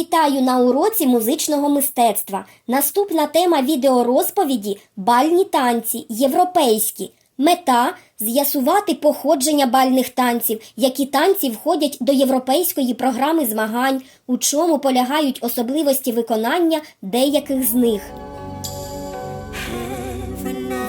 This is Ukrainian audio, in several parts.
Вітаю на уроці музичного мистецтва. Наступна тема відеорозповіді бальні танці європейські. Мета з'ясувати походження бальних танців, які танці входять до європейської програми змагань, у чому полягають особливості виконання деяких з них.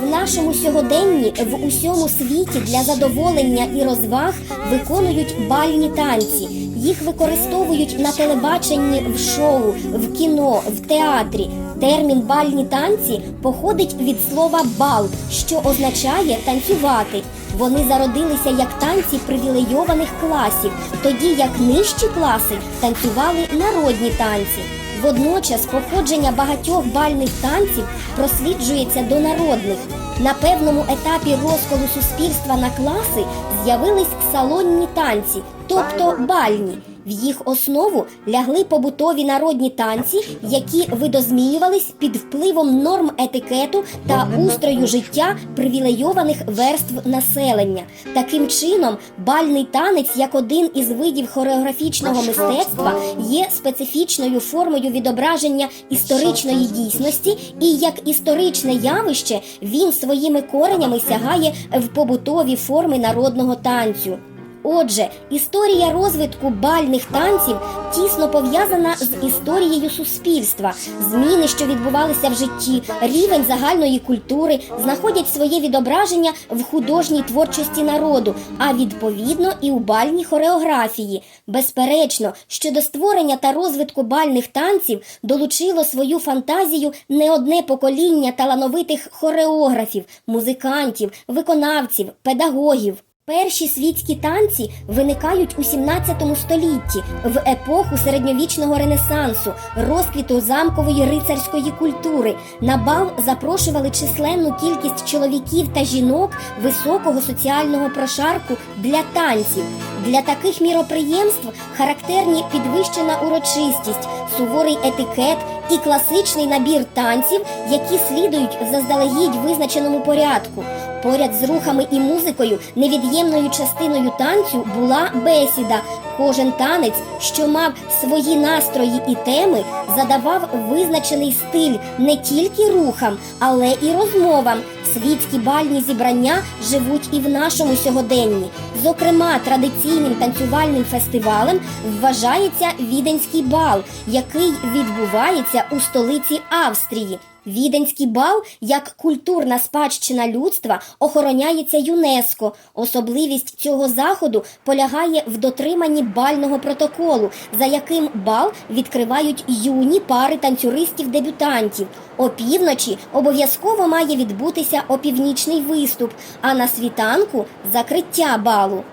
В нашому сьогоденні в усьому світі для задоволення і розваг виконують бальні танці. Їх використовують на телебаченні в шоу, в кіно, в театрі. Термін бальні танці походить від слова бал, що означає танцювати. Вони зародилися як танці привілейованих класів, тоді як нижчі класи танцювали народні танці. Водночас походження багатьох бальних танців просліджується до народних. На певному етапі розколу суспільства на класи з'явились салонні танці, тобто бальні. В їх основу лягли побутові народні танці, які видозмінювались під впливом норм етикету та устрою життя привілейованих верств населення. Таким чином, бальний танець, як один із видів хореографічного мистецтва, є специфічною формою відображення історичної дійсності, і як історичне явище він своїми коренями сягає в побутові форми народного танцю. Отже, історія розвитку бальних танців тісно пов'язана з історією суспільства. Зміни, що відбувалися в житті, рівень загальної культури знаходять своє відображення в художній творчості народу, а відповідно і у бальній хореографії. Безперечно, що до створення та розвитку бальних танців долучило свою фантазію не одне покоління талановитих хореографів, музикантів, виконавців, педагогів. Перші світські танці виникають у 17 столітті в епоху середньовічного ренесансу, розквіту замкової рицарської культури. На бал запрошували численну кількість чоловіків та жінок високого соціального прошарку для танців. Для таких міроприємств характерні підвищена урочистість, суворий етикет і класичний набір танців, які слідують заздалегідь визначеному порядку. Поряд з рухами і музикою невід'ємною частиною танцю була бесіда. Кожен танець, що мав свої настрої і теми, задавав визначений стиль не тільки рухам, але і розмовам. Світські бальні зібрання живуть і в нашому сьогоденні. Зокрема, традиційним танцювальним фестивалем вважається віденський бал, який відбувається у столиці Австрії. Віденський бал як культурна спадщина людства охороняється ЮНЕСКО. Особливість цього заходу полягає в дотриманні бального протоколу, за яким бал відкривають юні пари танцюристів-дебютантів. Опівночі обов'язково має відбутися опівнічний виступ, а на світанку закриття балу.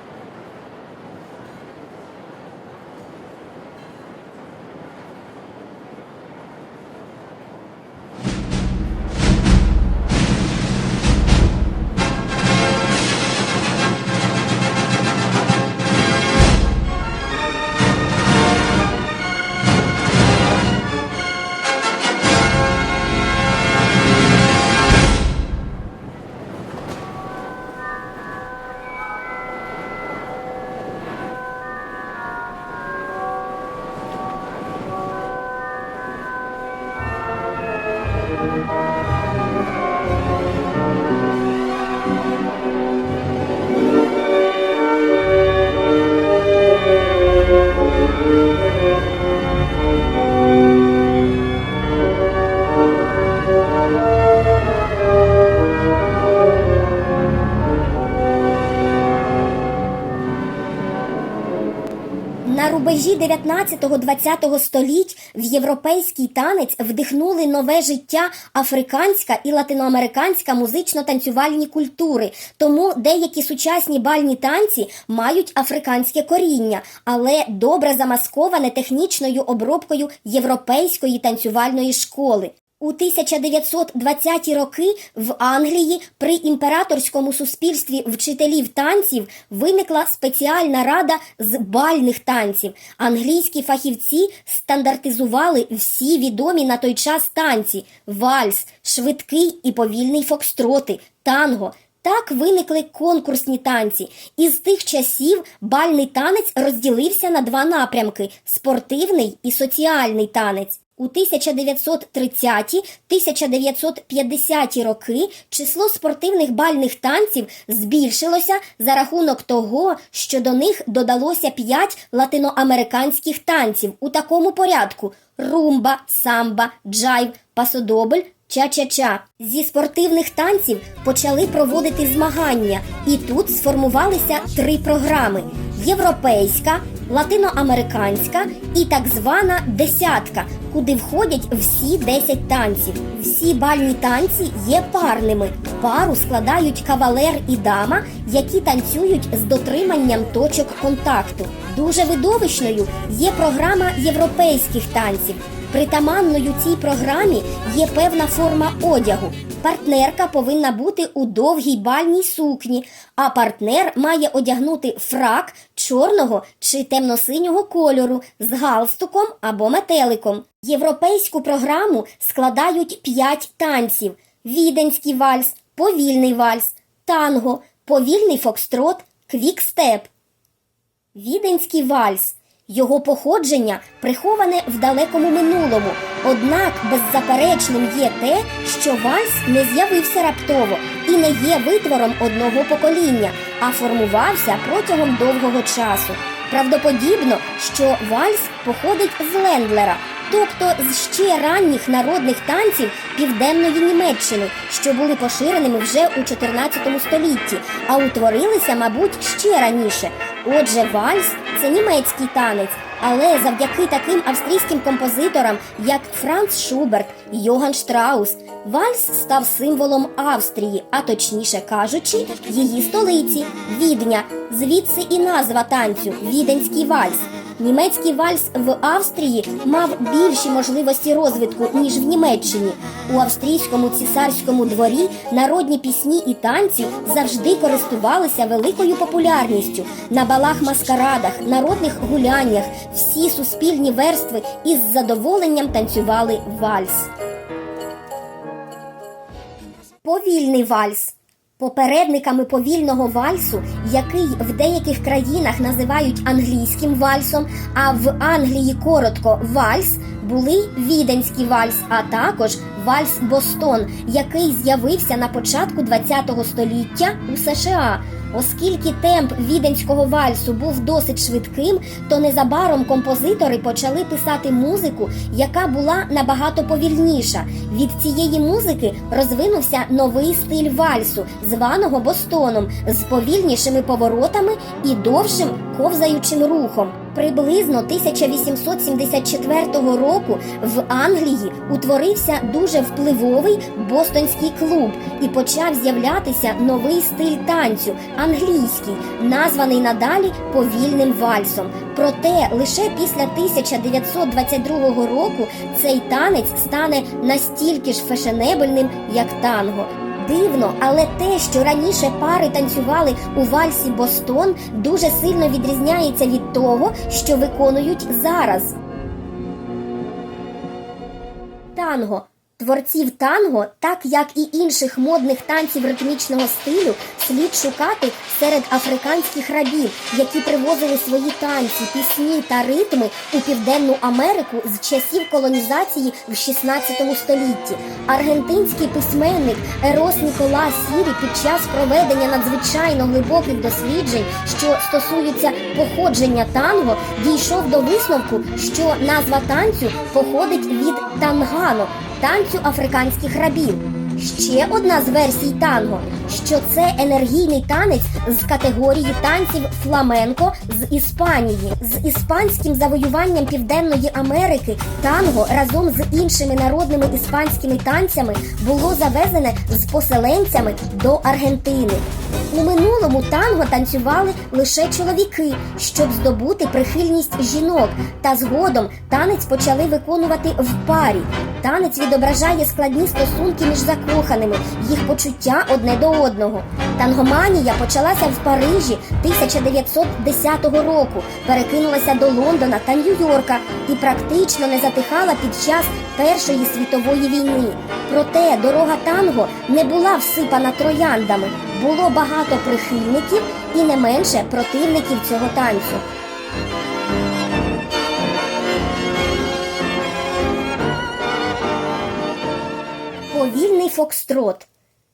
Рубежі 19-20 століть в європейський танець вдихнули нове життя африканська і латиноамериканська музично-танцювальні культури. Тому деякі сучасні бальні танці мають африканське коріння, але добре замасковане технічною обробкою європейської танцювальної школи. У 1920-ті роки в Англії при імператорському суспільстві вчителів танців виникла спеціальна рада з бальних танців. Англійські фахівці стандартизували всі відомі на той час танці: вальс, швидкий і повільний фокстроти, танго. Так виникли конкурсні танці. І з тих часів бальний танець розділився на два напрямки: спортивний і соціальний танець. У 1930-1950 роки число спортивних бальних танців збільшилося за рахунок того, що до них додалося п'ять латиноамериканських танців у такому порядку: румба, самба, джайв, пасодобль, Ча-ча-ча. Зі спортивних танців почали проводити змагання, і тут сформувалися три програми: європейська, латиноамериканська і так звана десятка, куди входять всі 10 танців. Всі бальні танці є парними. Пару складають кавалер і дама, які танцюють з дотриманням точок контакту. Дуже видовищною є програма європейських танців. Притаманною цій програмі є певна форма одягу. Партнерка повинна бути у довгій бальній сукні, а партнер має одягнути фрак чорного чи темно-синього кольору з галстуком або метеликом. Європейську програму складають п'ять танців: віденський вальс, повільний вальс, танго, повільний фокстрот, квікстеп. Віденський вальс. Його походження приховане в далекому минулому. Однак беззаперечним є те, що вальс не з'явився раптово і не є витвором одного покоління, а формувався протягом довгого часу. Правдоподібно, що вальс походить з Лендлера, тобто з ще ранніх народних танців південної Німеччини, що були поширеними вже у 14 столітті, а утворилися, мабуть, ще раніше. Отже, вальс це німецький танець, але завдяки таким австрійським композиторам, як Франц Шуберт і Йоган Штраус, вальс став символом Австрії, а точніше кажучи, її столиці Відня. Звідси і назва танцю Віденський вальс. Німецький вальс в Австрії мав більші можливості розвитку, ніж в Німеччині. У австрійському цісарському дворі народні пісні і танці завжди користувалися великою популярністю. На балах маскарадах, народних гуляннях всі суспільні верстви із задоволенням танцювали вальс. Повільний вальс. Попередниками повільного вальсу, який в деяких країнах називають англійським вальсом, а в Англії коротко вальс, були віденський вальс, а також вальс Бостон, який з'явився на початку ХХ століття у США. Оскільки темп віденського вальсу був досить швидким, то незабаром композитори почали писати музику, яка була набагато повільніша. Від цієї музики розвинувся новий стиль вальсу, званого Бостоном, з повільнішими поворотами і довшим ковзаючим рухом. Приблизно 1874 року в Англії утворився дуже впливовий бостонський клуб і почав з'являтися новий стиль танцю англійський, названий надалі повільним вальсом. Проте лише після 1922 року цей танець стане настільки ж фешенебельним, як танго. Дивно, але те, що раніше пари танцювали у вальсі Бостон, дуже сильно відрізняється від того, що виконують зараз. Танго. Творців танго, так як і інших модних танців ритмічного стилю, слід шукати серед африканських рабів, які привозили свої танці, пісні та ритми у Південну Америку з часів колонізації в 16 столітті. Аргентинський письменник Ерос Нікола Сірі під час проведення надзвичайно глибоких досліджень, що стосуються походження танго, дійшов до висновку, що назва танцю походить від тангано танцю африканських рабів. Ще одна з версій танго, що це енергійний танець з категорії танців фламенко з Іспанії. З іспанським завоюванням Південної Америки танго разом з іншими народними іспанськими танцями було завезене з поселенцями до Аргентини. У минулому танго танцювали лише чоловіки, щоб здобути прихильність жінок, та згодом танець почали виконувати в парі. Танець відображає складні стосунки між закоханими, їх почуття одне до одного. Тангоманія почалася в Парижі 1910 року, перекинулася до Лондона та Нью-Йорка і практично не затихала під час Першої світової війни. Проте дорога танго не була всипана трояндами. Було багато прихильників і не менше противників цього танцю. Повільний фокстрот.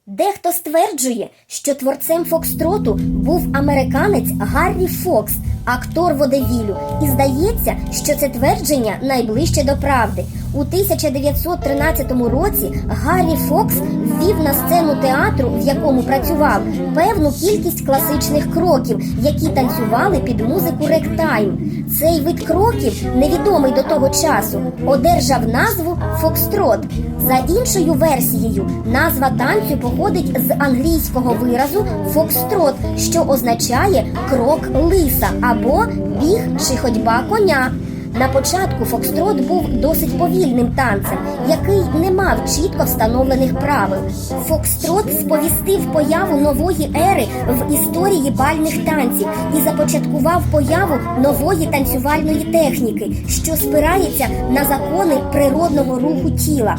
Дехто стверджує, що творцем фокстроту був американець Гаррі Фокс, актор водевілю, і здається, що це твердження найближче до правди. У 1913 році Гаррі Фокс ввів на сцену театру, в якому працював, певну кількість класичних кроків, які танцювали під музику ректайм. Цей вид кроків, невідомий до того часу, одержав назву Фокстрот. За іншою версією, назва танцю походить з англійського виразу фокстрот, що означає крок лиса або біг чи ходьба коня. На початку фокстрот був досить повільним танцем, який не мав чітко встановлених правил. Фокстрот сповістив появу нової ери в історії бальних танців і започаткував появу нової танцювальної техніки, що спирається на закони природного руху тіла.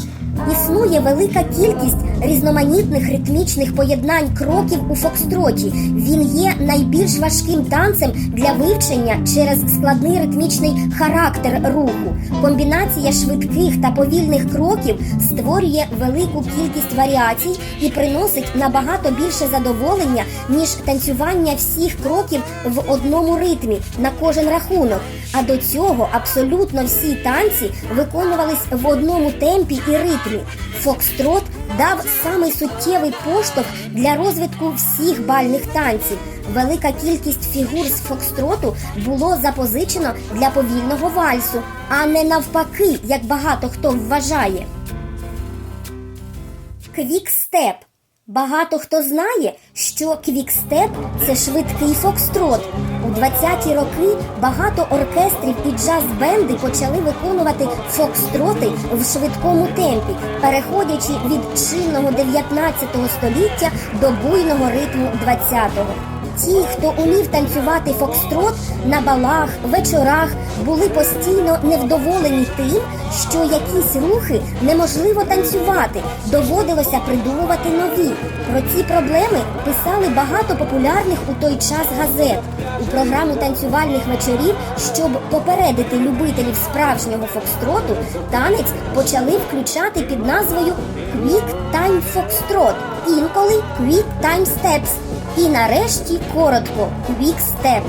Існує велика кількість різноманітних ритмічних поєднань кроків у фокстроті. Він є найбільш важким танцем для вивчення через складний ритмічний характер руху. Комбінація швидких та повільних кроків створює велику кількість варіацій і приносить набагато більше задоволення, ніж танцювання всіх кроків в одному ритмі на кожен рахунок. А до цього абсолютно всі танці виконувались в одному темпі і ритмі. Фокстрот дав самий суттєвий поштовх для розвитку всіх бальних танців. Велика кількість фігур з фокстроту було запозичено для повільного вальсу, а не навпаки, як багато хто вважає. Квікстеп. Багато хто знає, що квікстеп це швидкий фокстрот. У 20-ті роки багато оркестрів і джаз-бенди почали виконувати фокстроти в швидкому темпі, переходячи від чинного 19 століття до буйного ритму 20-го. Ті, хто умів танцювати фокстрот на балах, вечорах, були постійно невдоволені тим, що якісь рухи неможливо танцювати, доводилося придумувати нові. Про ці проблеми писали багато популярних у той час газет. У програму танцювальних вечорів, щоб попередити любителів справжнього фокстроту, танець почали включати під назвою Quick Time Foxtrot, інколи Quick Time Steps. І нарешті коротко Квікстеп.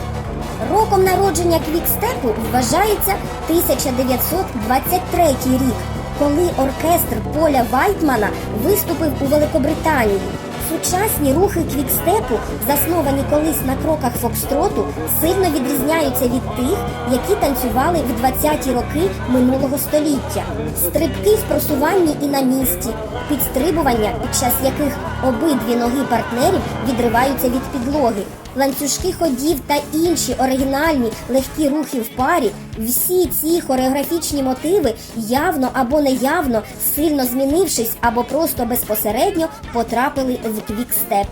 Роком народження квікстепу вважається 1923 рік, коли оркестр Поля Вайтмана виступив у Великобританії. Сучасні рухи квікстепу, засновані колись на кроках фокстроту, сильно відрізняються від тих, які танцювали в 20-ті роки минулого століття. Стрибки в просуванні і на місці, підстрибування, під час яких обидві ноги партнерів відриваються від підлоги, ланцюжки ходів та інші оригінальні легкі рухи в парі. Всі ці хореографічні мотиви явно або неявно, сильно змінившись або просто безпосередньо потрапили в квікстеп.